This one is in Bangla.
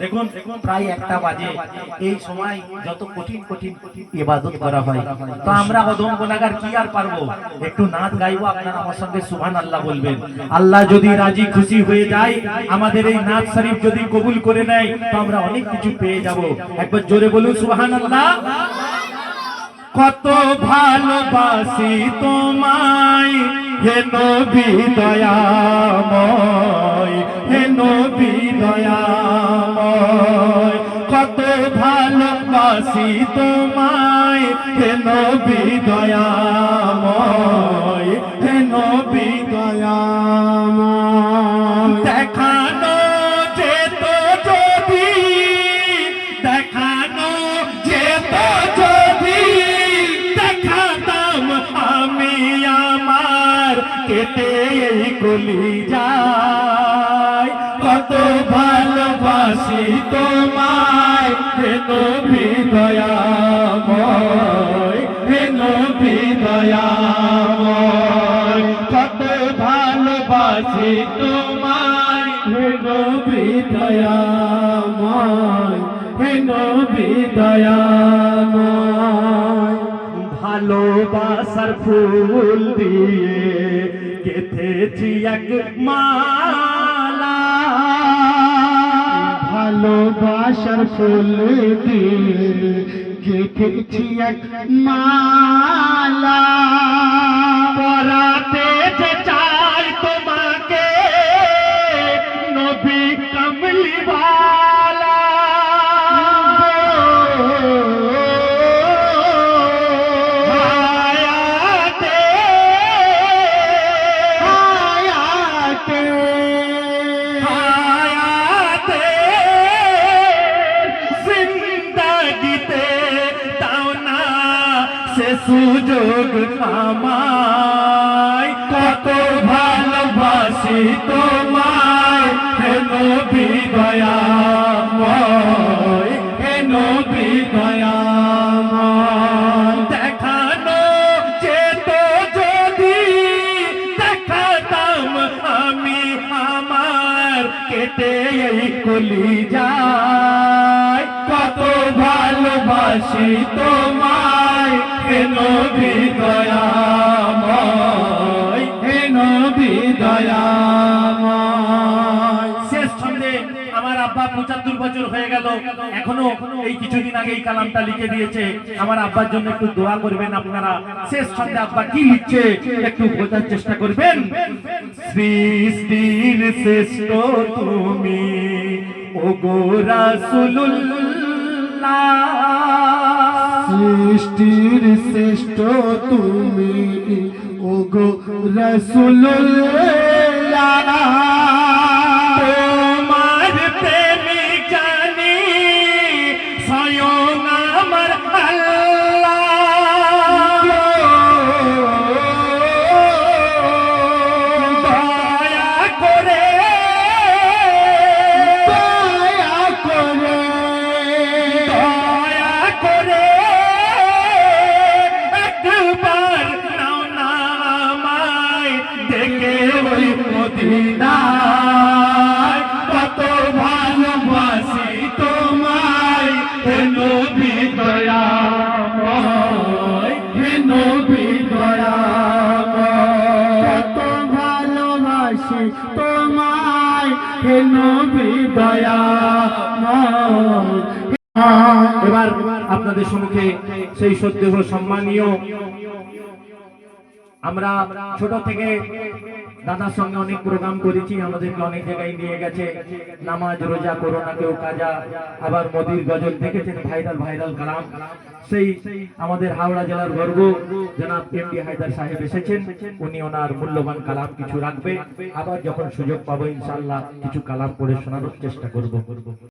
দেখুন, প্রায় একটা বাজে। এই সময় যত কঠিন কঠিন ইবাদত করা হয়, তো আমরা অদম কি আর পারব? একটু নাচ গাইবো আপনারা আমার সঙ্গে আল্লাহ বলবেন। আল্লাহ যদি রাজি, খুশি হয়ে যায়, আমাদের এই নাচ শরীফ যদি কবুল করে নেয়, তো আমরা অনেক কিছু পেয়ে যাব। একবার জোরে বলুন সুবহান আল্লাহ কত ভালোবাসি তোমায়। হে নবী দয়াময়, হে নবী দয়াময়, কত ভালোবাসি তোমায়। হে নবী দয়াময় কেটে এই গলি যায়। কত ভালোবাসি তোমায়। হে নবী দয়াময়। হে নবী দয়াময়। কত ভালোবাসি তোমায়। হে নবী দয়াময়। হে নবী দয়াময়। ভালোবাসার ফুল দিয়ে গেথেছি এক মালা। ভালোবাসার ফুল দিয়ে গেঁথেছি এক মালা। সুযোগ আমায়। কত ভালোবাসি তোমায়। হে নবী দয়াময়। হে নবী দয়াময়। দেখানো যেত যদি, দেখাতাম আমি আমার কেটে এই কলি যায় কত ভালোবাসি তোমায়। হে নবী দয়াময়, হে নবী দয়াময়। শেষ ছন্দে আমার আব্বা পঁচাত্তর বছর হয়ে গেল, এখনও এই কিছুদিন আগে কালামটা লিখে দিয়েছে। আমার আব্বার জন্য একটু দোয়া করবেন আপনারা। শেষ ছন্দে আব্বা কি লিখছে, একটু বোঝার চেষ্টা করবেন। সৃষ্টির শ্রেষ্ঠ তুমি ও গোরাসুল্লাহ সৃষ্টির শ্রেষ্ঠ তুমি। ওগো রসুল্লাহ কত ভালোবাসি তোমায়, হে নবী দয়াময়, হে কত ভালোবাসি তোমায়, হে নবী এবার আপনাদের সম্মুখে সেই সদ্যহ সম্মানীয় আমরা ছোট থেকে দাদার সঙ্গে অনেক প্রোগ্রাম করেছি, আমাদেরকে অনেক জায়গায় নিয়ে গেছে। নামাজ, রোজা করোনা কেউ কাজা, আবার মোদির গজল দেখেছেন ভাইরাল ভাইরাল কালাম। সেই আমাদের হাওড়া জেলার গর্ব, জনাব এম ডি হায়দার সাহেব এসেছেন, উনি ওনার মূল্যবান কালাম কিছু রাখবে। আবার যখন সুযোগ পাবো ইনশাল্লাহ কিছু কালাম পড়ে শোনানোর চেষ্টা করব।